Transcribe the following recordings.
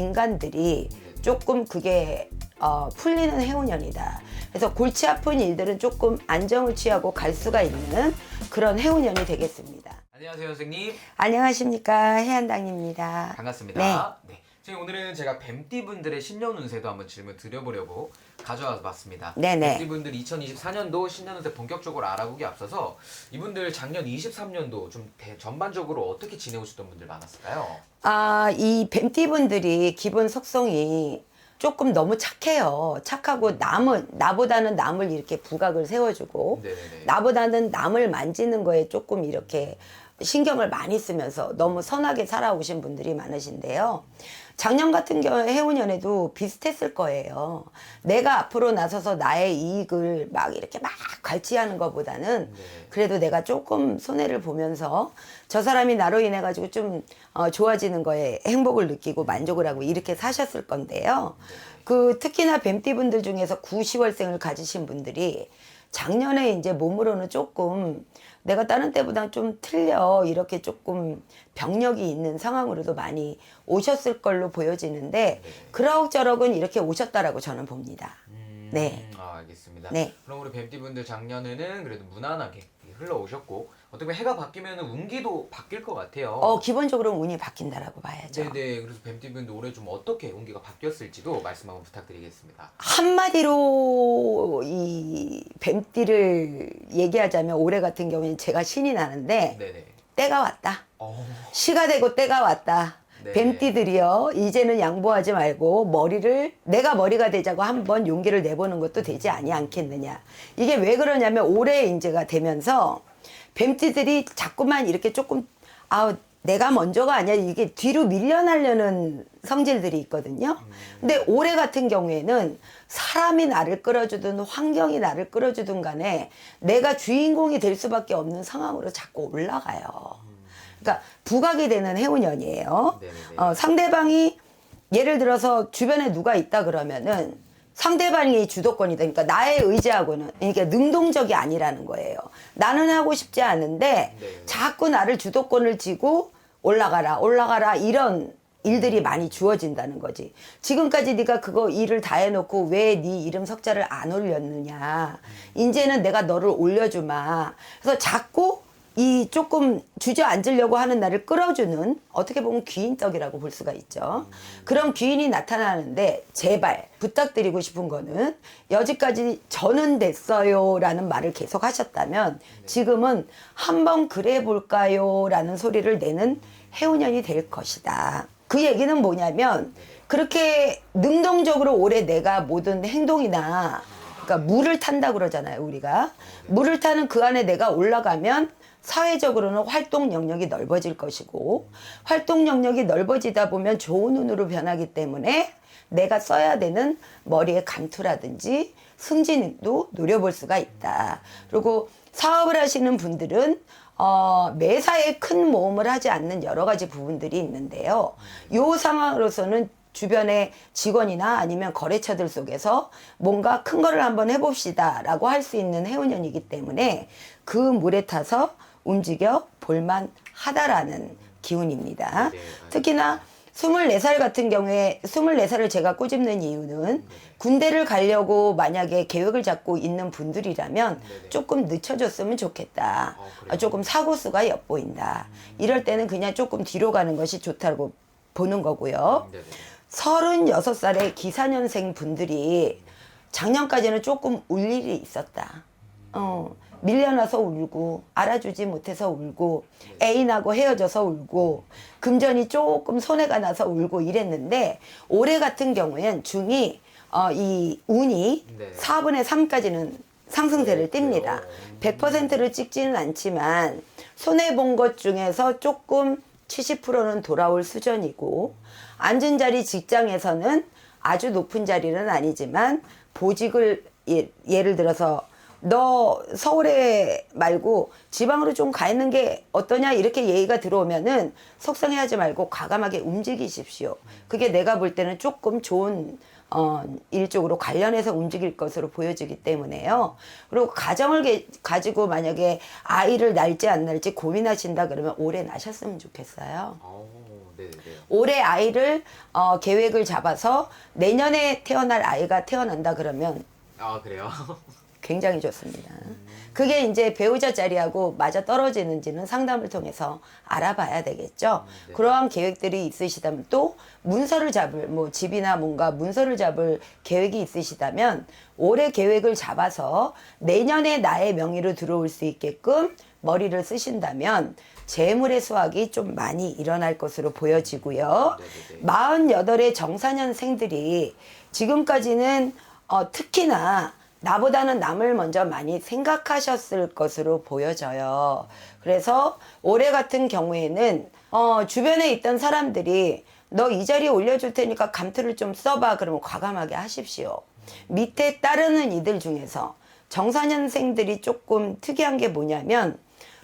인간들이 조금 그게 어, 풀리는 해운년이다. 그래서 골치 아픈 일들은 조금 안정을 취하고 갈 수가 있는 그런 해운년이 되겠습니다. 안녕하세요 선생님 안녕하십니까 해안당입니다. 반갑습니다. 네. 지금 오늘은 제가 뱀띠 분들의 신년 운세도 한번 질문 드려보려고 가져와 봤습니다. 네네. 뱀띠 분들 2024년도 신년 운세 본격적으로 알아보기 앞서서 이분들 작년 23년도 좀 대- 전반적으로 어떻게 지내오셨던 분들 많았을까요? 아, 이 뱀띠분들이 기본 속성이 조금 너무 착해요. 착하고 남을 나보다는 남을 이렇게 부각을 세워주고 네네네. 나보다는 남을 만지는 거에 조금 이렇게 신경을 많이 쓰면서 너무 선하게 살아오신 분들이 많으신데요. 작년 같은 경우에 해운년에도 비슷했을 거예요. 내가 앞으로 나서서 나의 이익을 막 이렇게 막 갈취하는 것보다는 네. 그래도 내가 조금 손해를 보면서 저 사람이 나로 인해 가지고 좀 어, 좋아지는 거에 행복을 느끼고 만족을 하고 이렇게 사셨을 건데요. 그 특히나 뱀띠 분들 중에서 9, 10월생을 가지신 분들이 작년에 이제 몸으로는 조금 내가 다른 때보다 좀 틀려 이렇게 조금 병력이 있는 상황으로도 많이 오셨을 걸로 보여지는데 그럭저럭은 이렇게 오셨다라고 저는 봅니다. 음, 네. 아, 알겠습니다. 네. 그럼 우리 뱀띠분들 작년에는 그래도 무난하게 흘러오셨고 어떻게 보면 해가 바뀌면 운기도 바뀔 것 같아요. 어 기본적으로 운이 바뀐다라고 봐야죠. 네네. 그래서 뱀띠분들 올해 좀 어떻게 운기가 바뀌었을지도 말씀 한번 부탁드리겠습니다. 한마디로 이 뱀띠를 얘기하자면 올해 같은 경우에는 제가 신이 나는데 네네. 때가 왔다. 어. 시가 되고 때가 왔다. 네. 뱀띠들이요 이제는 양보하지 말고 머리를 내가 머리가 되자고 한번 용기를 내보는 것도 되지 아니 않겠느냐. 이게 왜 그러냐면 올해 인제가 되면서 뱀띠들이 자꾸만 이렇게 조금 아우 내가 먼저가 아니야 이게 뒤로 밀려나려는 성질들이 있거든요. 근데 올해 같은 경우에는 사람이 나를 끌어주든 환경이 나를 끌어주든 간에 내가 주인공이 될 수밖에 없는 상황으로 자꾸 올라가요 그러니까 부각이 되는 해운년이에요. 네네네. 어, 상대방이 예를 들어서 주변에 누가 있다 그러면은 상대방이 주도권이다. 그러니까 나의 의지하고는 그러니까 능동적이 아니라는 거예요. 나는 하고 싶지 않은데 네. 자꾸 나를 주도권을 쥐고 올라가라 올라가라 이런 일들이 많이 주어진다는 거지. 지금까지 네가 그거 일을 다 해놓고 왜 네 이름 석자를 안 올렸느냐. 이제는 내가 너를 올려주마. 그래서 자꾸 이 조금 주저앉으려고 하는 나를 끌어주는 어떻게 보면 귀인떡이라고 볼 수가 있죠. 그런 귀인이 나타나는데 제발 부탁드리고 싶은 거는 여지까지 저는 됐어요 라는 말을 계속 하셨다면 지금은 한번 그래 볼까요 라는 소리를 내는 해운년이 될 것이다. 그 얘기는 뭐냐면 그렇게 능동적으로 올해 내가 모든 행동이나 그러니까 물을 탄다 그러잖아요 우리가 물을 타는 그 안에 내가 올라가면 사회적으로는 활동 영역이 넓어질 것이고 활동 영역이 넓어지다 보면 좋은 운으로 변하기 때문에 내가 써야 되는 머리의 감투라든지 승진도 노려볼 수가 있다. 그리고 사업을 하시는 분들은 어, 매사에 큰 모험을 하지 않는 여러 가지 부분들이 있는데요. 요 상황으로서는 주변의 직원이나 아니면 거래처들 속에서 뭔가 큰 거를 한번 해봅시다 라고 할 수 있는 해운년이기 때문에 그 물에 타서 움직여 볼만 하다라는 기운입니다. 네, 맞아요. 특히나 24살 같은 경우에 24살을 제가 꼬집는 이유는 군대를 가려고 만약에 계획을 잡고 있는 분들이라면. 조금 늦춰졌으면 좋겠다. 아, 조금 사고수가 엿보인다. 이럴 때는 그냥 조금 뒤로 가는 것이 좋다고 보는 거고요. 네네. 36살의 기사년생 분들이 작년까지는 조금 울 일이 있었다. 어, 밀려나서 울고, 알아주지 못해서 울고, 애인하고 헤어져서 울고, 금전이 조금 손해가 나서 울고 이랬는데, 올해 같은 경우엔 중이, 어, 이 운이 네. 4분의 3까지는 상승세를 네? 띱니다. 100%를 찍지는 않지만, 손해본 것 중에서 조금 70%는 돌아올 수준이고, 앉은 자리 직장에서는 아주 높은 자리는 아니지만, 보직을 예, 예를 들어서 너 서울에 말고 지방으로 좀 가 있는 게 어떠냐 이렇게 얘기가 들어오면은 속상해하지 말고 과감하게 움직이십시오. 그게 내가 볼 때는 조금 좋은 어, 일 쪽으로 관련해서 움직일 것으로 보여지기 때문에요. 그리고 가정을 게- 가지고 만약에 아이를 낳을지 안 낳을지 고민하신다 그러면 올해 낳으셨으면 좋겠어요. 어, 네네네. 올해 아이를 어, 계획을 잡아서 내년에 태어날 아이가 태어난다 그러면 아 그래요? 굉장히 좋습니다. 그게 이제 배우자 자리하고 맞아 떨어지는지는 상담을 통해서 알아봐야 되겠죠. 네. 그러한 계획들이 있으시다면 또 문서를 잡을 뭐 집이나 뭔가 문서를 잡을 계획이 있으시다면 올해 계획을 잡아서 내년에 나의 명의로 들어올 수 있게끔 머리를 쓰신다면 재물의 수확이 좀 많이 일어날 것으로 보여지고요. 네네네. 48의 정사년생들이 지금까지는 어, 특히나 나보다는 남을 먼저 많이 생각하셨을 것으로 보여져요. 그래서 올해 같은 경우에는 어, 주변에 있던 사람들이 너 이 자리에 올려줄 테니까 감투를 좀 써봐. 그러면 과감하게 하십시오. 밑에 따르는 이들 중에서 정사년생들이 조금 특이한 게 뭐냐면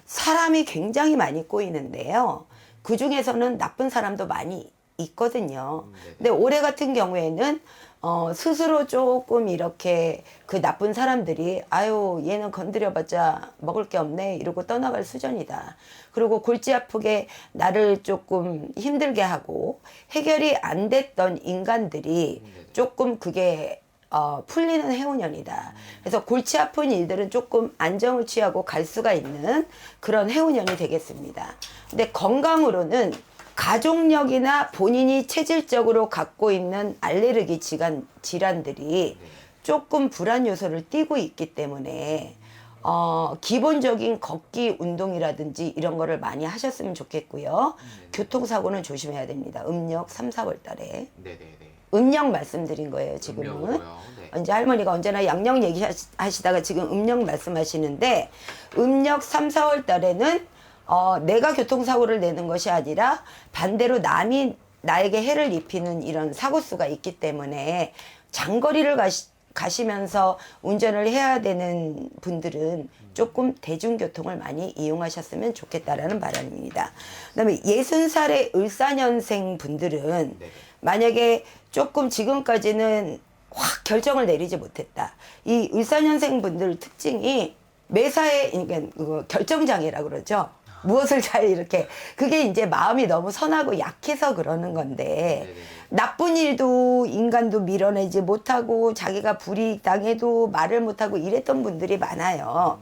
사람이 굉장히 많이 꼬이는데요. 그 중에서는 나쁜 사람도 많이 있거든요. 음, 네네. 근데 올해 같은 경우에는 어, 스스로 조금 이렇게 그 나쁜 사람들이 아유 얘는 건드려봤자 먹을 게 없네 이러고 떠나갈 수준이다. 그리고 골치 아프게 나를 조금 힘들게 하고 해결이 안 됐던 인간들이. 조금 그게 어, 풀리는 해운년이다. 그래서 골치 아픈 일들은 조금 안정을 취하고 갈 수가 있는 그런 해운년이 되겠습니다. 근데 건강으로는 가족력이나 본인이 체질적으로 갖고 있는 알레르기 질환, 질환들이 조금 불안 요소를 띠고 있기 때문에 어, 기본적인 걷기 운동이라든지 이런 거를 많이 하셨으면 좋겠고요. 교통사고는 조심해야 됩니다. 음력 3, 4월 달에. 네네네. 음력 말씀드린 거예요, 지금은. 네. 이제 할머니가 언제나 양력 얘기하시다가 지금 음력 말씀하시는데 음력 3, 4월 달에는 어, 내가 교통사고를 내는 것이 아니라 반대로 남이 나에게 해를 입히는 이런 사고수가 있기 때문에 장거리를 가시, 가시면서 운전을 해야 되는 분들은 조금 대중교통을 많이 이용하셨으면 좋겠다라는 바람입니다. 그다음에 60살의 을사년생 분들은 네네. 만약에 조금 지금까지는 확 결정을 내리지 못했다. 이 을사년생 분들 특징이 매사에 그러니까 결정장애라 그러죠. 무엇을 잘 이렇게 그게 이제 마음이 너무 선하고 약해서 그러는 건데 네네네. 나쁜 일도 인간도 밀어내지 못하고 자기가 불이익 당해도 말을 못하고 이랬던 분들이 많아요.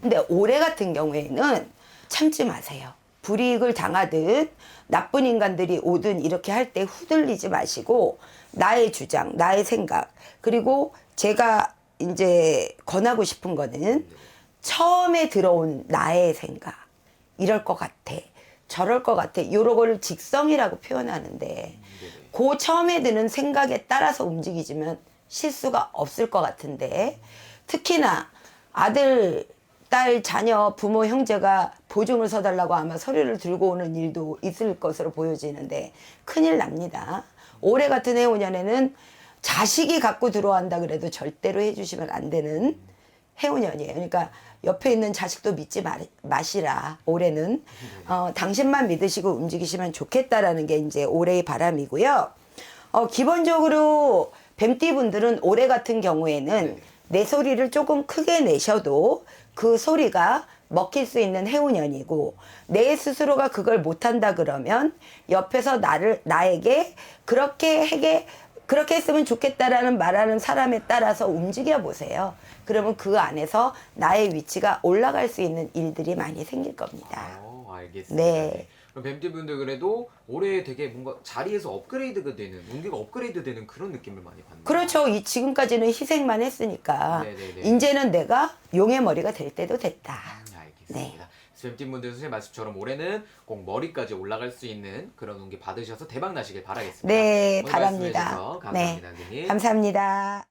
근데 올해 같은 경우에는 참지 마세요. 불이익을 당하든 나쁜 인간들이 오든 이렇게 할 때 후들리지 마시고 나의 주장, 나의 생각 그리고 제가 이제 권하고 싶은 거는 처음에 들어온 나의 생각 이럴 것 같아 저럴 것 같아 요런 거를 직성이라고 표현하는데. 그 처음에 드는 생각에 따라서 움직이지면 실수가 없을 것 같은데 특히나 아들, 딸, 자녀, 부모, 형제가 보증을 서달라고 아마 서류를 들고 오는 일도 있을 것으로 보여지는데 큰일 납니다. 올해 같은 해운년에는 자식이 갖고 들어간다 그래도 절대로 해주시면 안 되는 해운년이에요. 그러니까 옆에 있는 자식도 믿지 마, 마시라. 올해는 어, 당신만 믿으시고 움직이시면 좋겠다라는 게 이제 올해의 바람이고요. 어, 기본적으로 뱀띠 분들은 올해 같은 경우에는 네. 내 소리를 조금 크게 내셔도 그 소리가 먹힐 수 있는 해운년이고 내 스스로가 그걸 못한다 그러면 옆에서 나를 나에게 그렇게 해게 그렇게 했으면 좋겠다라는 말하는 사람에 따라서 움직여 보세요. 그러면 그 안에서 나의 위치가 올라갈 수 있는 일들이 많이 생길 겁니다. 어, 알겠습니다. 네. 네. 그럼 뱀띠 분들 그래도 올해 되게 뭔가 자리에서 업그레이드가 되는 운기가 업그레이드 되는 그런 느낌을 많이 받는. 그렇죠. 이 지금까지는 희생만 했으니까 네네네. 이제는 내가 용의 머리가 될 때도 됐다. 음, 알겠습니다. 뱀띠분들 선생님 말씀처럼 올해는 꼭 머리까지 올라갈 수 있는 그런 운기 받으셔서 대박 나시길 바라겠습니다. 네, 오늘 바랍니다. 말씀해주셔서 감사합니다, 네. 선생님. 감사합니다.